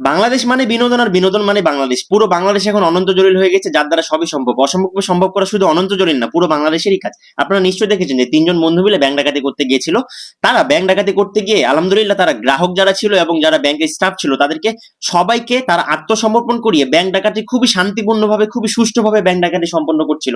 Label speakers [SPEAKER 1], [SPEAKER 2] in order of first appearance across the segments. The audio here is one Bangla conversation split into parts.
[SPEAKER 1] বাংলাদেশ মানে বিনোদন আর বিনোদন মানে বাংলাদেশ। পুরো বাংলাদেশ এখন অনন্ত জলিল হয়ে গেছে, যার দ্বারা সবই সম্ভব। অসম্ভবকে সম্ভব করা শুধু অনন্ত জলিল না, পুরো বাংলাদেশেরই কাজ। আপনারা নিশ্চয়ই দেখেছেন যে তিনজন বন্ধু মিলে ব্যাংক ডাকাতি করতে গিয়েছিল। তারা ব্যাংক ডাকাতি করতে গিয়ে আলহামদুলিল্লাহ তারা গ্রাহক যারা ছিল এবং যারা ব্যাংকের স্টাফ ছিল, তাদেরকে সবাইকে তারা আত্মসমর্পণ করিয়ে ব্যাংক ডাকাতি খুবই শান্তিপূর্ণভাবে, খুবই সুষ্ঠুভাবে ব্যাংক ডাকাতি সম্পন্ন করছিল।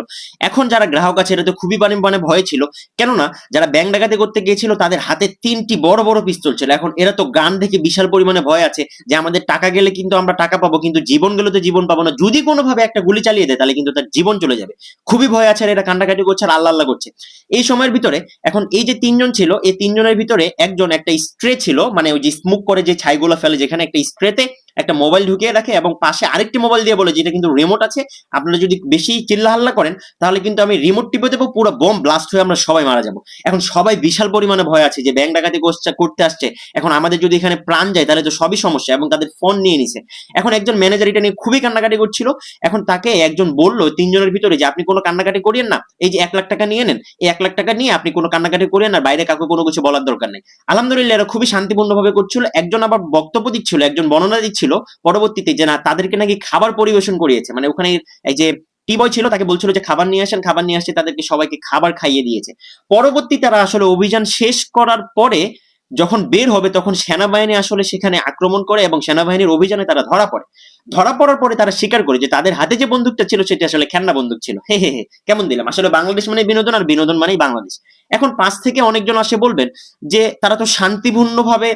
[SPEAKER 1] এখন যারা গ্রাহক আছে এটা তো খুবই মানে মানে ভয় ছিল। কেননা যারা ব্যাংক ডাকাতি করতে গিয়েছিল, তাদের হাতে তিনটি বড় বড় পিস্তল ছিল। এখন এরা তো গান দেখে বিশাল পরিমাণে ভয় আছে যে আমাদের টাকা গেলে কিন্তু আমরা টাকা পাবো, কিন্তু জীবন গেলে তো জীবন পাবো না। যদি কোনোভাবে একটা গুলি চালিয়ে দেয়, তাহলে কিন্তু তার জীবন চলে যাবে। খুবই ভয় আছে আর এটা কান্ডাকাটি করছে আর আল্লাহ আল্লাহ করছে। এই সময়ের ভিতরে এখন এই যে তিনজন ছিল, এই তিনজনের ভিতরে একজন একটা স্ট্রে ছিল মানে ওই যে স্মুক করে যে ছাইগুলো ফেলে, যেখানে একটা স্ট্রেতে একটা মোবাইল ঢুকিয়ে রাখে এবং পাশে আরেকটি মোবাইল দিয়ে বলে, যেটা কিন্তু রিমোট আছে। আপনারা যদি বেশি চিল্লাহাল্লা করেন, তাহলে কিন্তু আমি রিমোট টিপে দেবো, পুরো বোম ব্লাস্ট হয়ে আমরা সবাই মারা যাব। এখন সবাই বিশাল পরিমাণে ভয় আছে যে ব্যাংক ডাকাতি করতে আসছে। এখন আমাদের যদি এখানে প্রাণ যায়, তাহলে তো সবই সমস্যা এবং তাদের ফোন নিয়ে নিছে। এখন একজন ম্যানেজার এটা নিয়ে খুবই কান্নাকাটি করছিল। এখন তাকে একজন বলল, তিনজনের ভিতরে যে, আপনি কোনো কান্নাকাটি করিয়েন না। এই যে এক লাখ টাকা নিয়ে নেন, এই এক লাখ টাকা নিয়ে আপনি কোনো কান্নাকাটি করিয়েন না, বাইরে কাউকে কোনো কিছু বলার দরকার নেই। আলহামদুলিল্লাহ, এরা খুবই শান্তিপূর্ণ ভাবে করছিল। একজন আবার বক্তব্য দিচ্ছিল, একজন বর্ণনা দিচ্ছিল পরবর্তীতে যে না তাদেরকে নাকি খাবার পরিবেশন করিয়েছে। মানে ওখানে এই যে টি বয় ছিল তাকে বলছিল যে খাবার নিয়ে আসেন, খাবার নিয়ে আসছে তাদেরকে সবাইকে খাবার খাইয়ে দিয়েছে। পরবর্তী তারা আসলে অভিযান শেষ করার পরে যখন বের হবে তখন সেনাবাহিনী আসলে সেখানে আক্রমণ করে এবং সেনাবাহিনীর অভিযানে তারা ধরা পড়ে। ধরা পড়ার পরে তারা স্বীকার করে যে তাদের হাতে যে বন্দুকটা ছিল সেটা আসলে খেলনা বন্দুক ছিল। হে হে হে, কেমন দিলাম? আসলে বাংলাদেশ মানে বিনোদন আর বিনোদন মানেই বাংলাদেশ। এখন পাঁচ থেকে অনেকজন আসে বলবেন যে তারা তো শান্তিপূর্ণভাবে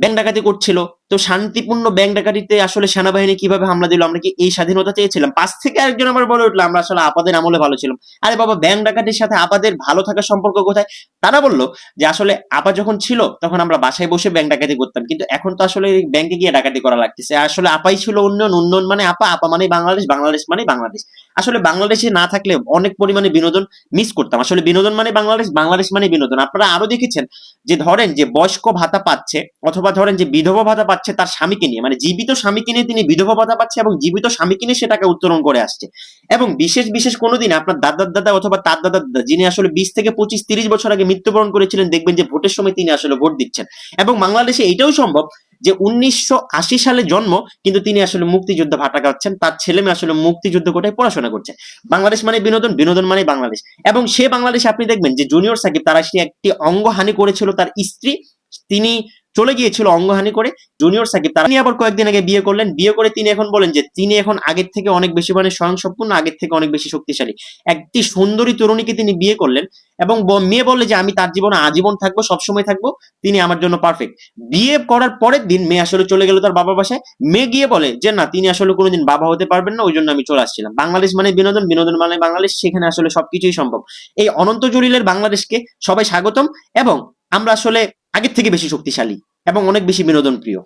[SPEAKER 1] ব্যাংক ডাকাতি করছিল তো শান্তিপূর্ণ ব্যাংক ডাকাতিতে আসলে সেনাবাহিনী কীভাবে হামলা দিল? আমরা কি এই স্বাধীনতা চেয়েছিলাম? পাঁচ থেকে একজন আবার বলে উঠল, আমরা আসলে আপাদের আমলে ভালো ছিলাম। আরে বাবা ব্যাংক ডাকাতির সাথে আপাদের ভালো থাকার সম্পর্ক কোথায়? তারা বলল যে, আসলে আপা যখন ছিল, তখন আমরা বাসায় বসে ব্যাংক ডাকাতি করতাম। কিন্তু এখন তো আসলে ব্যাংকে গিয়ে ডাকাতি করা লাগতেছে। আসলে আপাই ছিল উন্নয়ন উন্নয়ন মানে আপা আপা মানে বাংলাদেশ বাংলাদেশ মানে বাংলাদেশ। আসলে বাংলাদেশে না থাকলে অনেক পরিমাণে বিনোদন মিস করতাম। আসলে বিনোদন মানে বাংলাদেশ বাংলাদেশ মানে বিনোদন। আপনারা আরও দেখেছেন যে ধরেন যে বয়স্ক ভাতা পাচ্ছে, অথবা ধরেন যে বিধবা ভাতা পাচ্ছে তার স্বামীকে নিয়ে। মানে জীবিত স্বামীকে নিয়ে তিনি বিধবা ভাতা পাচ্ছে এবং জীবিত স্বামীকে নিয়ে সেটাকে উত্তোলন করে আসছে। এবং বিশেষ বিশেষ কোনোদিন আপনার দাদার দাদা অথবা তার দাদার দাদা, যিনি আসলে বিশ থেকে পঁচিশ, তিরিশ বছর আগে মৃত্যুবরণ করেছিলেন, দেখবেন যে ভোটের সময় তিনি আসলে ভোট দিচ্ছেন। এবং বাংলাদেশে এটাও সম্ভব যে উনিশশো আশি সালে জন্ম, কিন্তু তিনি আসলে মুক্তিযুদ্ধ ভাটা খাচ্ছেন, তার ছেলে মেয়ে আসলে মুক্তিযুদ্ধ কোটায় পড়াশোনা করছে। বাংলাদেশ মানে বিনোদন বিনোদন মানে বাংলাদেশ। এবং সে বাংলাদেশে আপনি দেখবেন যে জুনিয়র সাকিব, তারা সে একটি অঙ্গহানি করেছিল তার স্ত্রী। তিনি চলে গিয়েছিল অঙ্গহানি করে। জুনিয়র সাকিব, তারা আবার কয়েকদিন আগে বিয়ে করলেন। বিয়ে করে তিনি এখন বলেন যে, তিনি এখন আগের থেকে অনেক বেশি মানে স্বয়ংসম্পূর্ণ, আগের থেকে অনেক বেশি শক্তিশালী। একটি সুন্দরী তরুণীকে তিনি বিয়ে করলেন এবং মেয়ে বললে যে, আমি তার জীবনে আজীবন থাকব, সবসময় থাকব, তিনি আমার জন্য পারফেক্ট বিয়ে করার পরের দিন মেয়ে আসলে চলে গেল তার বাবার বাসায়। মেয়ে গিয়ে বলে যে, না, তিনি আসলে কোনোদিন বাবা হতে পারবেন না ওই জন্য আমি চলে আসছিলাম। বাংলাদেশ মানে বিনোদন বিনোদন মানে বাংলাদেশ, সেখানে আসলে সবকিছুই সম্ভব। এই অনন্ত জলিলের বাংলাদেশকে সবাই স্বাগতম এবং আমরা আসলে আগের থেকে বেশি শক্তিশালী এবং অনেক বেশি বিনোদন প্রিয়